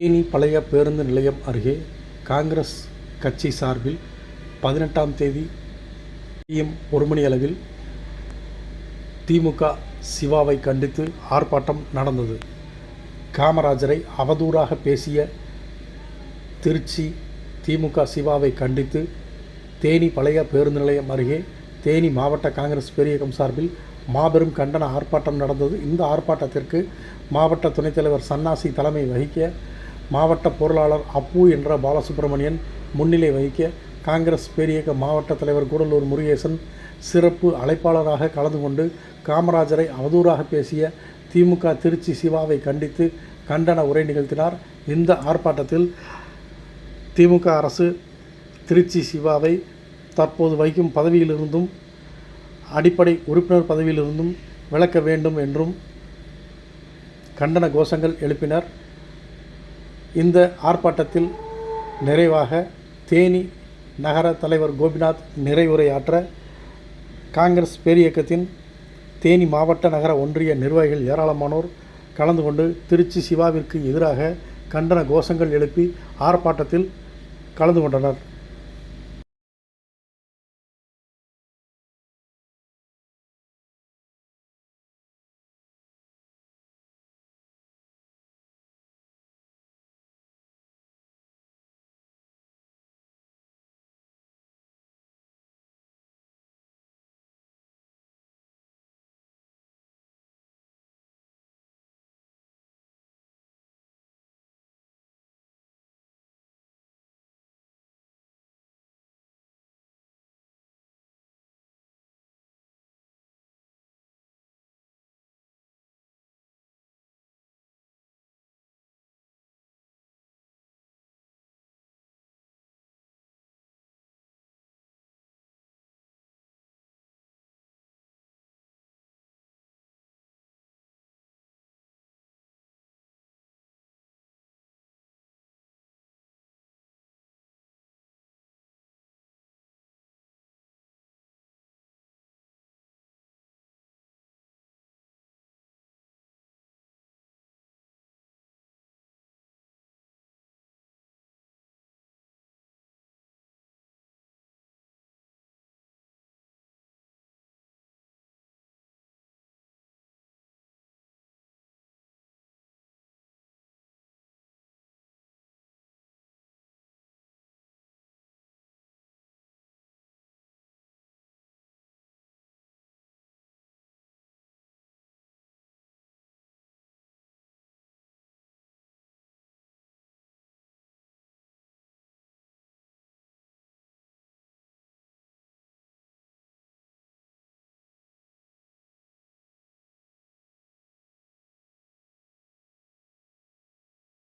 தேனி பழைய பேருந்து நிலையம் அருகே காங்கிரஸ் கட்சி சார்பில் பதினெட்டாம் தேதி பிஎம் ஒரு மணியளவில் திமுக சிவாவை கண்டித்து ஆர்ப்பாட்டம் நடந்தது. காமராஜரை அவதூறாக பேசிய திருச்சி திமுக சிவாவை கண்டித்து தேனி பழைய பேருந்து நிலையம் அருகே தேனி மாவட்ட காங்கிரஸ் பெரியகம் சார்பில் மாபெரும் கண்டன ஆர்ப்பாட்டம் நடந்தது. இந்த ஆர்ப்பாட்டத்திற்கு மாவட்ட துணைத் தலைவர் சன்னாசி தலைமை வகிக்க மாவட்ட பொருளாளர் அப்பு என்ற பாலசுப்ரமணியன் முன்னிலை வகிக்க காங்கிரஸ் பேரியக்க மாவட்ட தலைவர் கூடலூர் முருகேசன் சிறப்பு அழைப்பாளராக கலந்து கொண்டு காமராஜரை அவதூறாக பேசிய திமுக திருச்சி சிவாவை கண்டித்து கண்டன உரை நிகழ்த்தினார். இந்த ஆர்ப்பாட்டத்தில் திமுக அரசு திருச்சி சிவாவை தற்போது வகிக்கும் பதவியிலிருந்தும் அடிப்படை உறுப்பினர் பதவியிலிருந்தும் விலக்க வேண்டும் என்றும் கண்டன கோஷங்கள் எழுப்பினர். இந்த ஆர்ப்பாட்டத்தில் நிறைவாக தேனி நகர தலைவர் கோபிநாத் நிறைவுரையாற்ற காங்கிரஸ் பேரியக்கத்தின் தேனி மாவட்ட நகர ஒன்றிய நிர்வாகிகள் ஏராளமானோர் கலந்து கொண்டு திருச்சி சிவாவிற்கு எதிராக கண்டன கோஷங்கள் எழுப்பி ஆர்ப்பாட்டத்தில் கலந்து கொண்டனர்.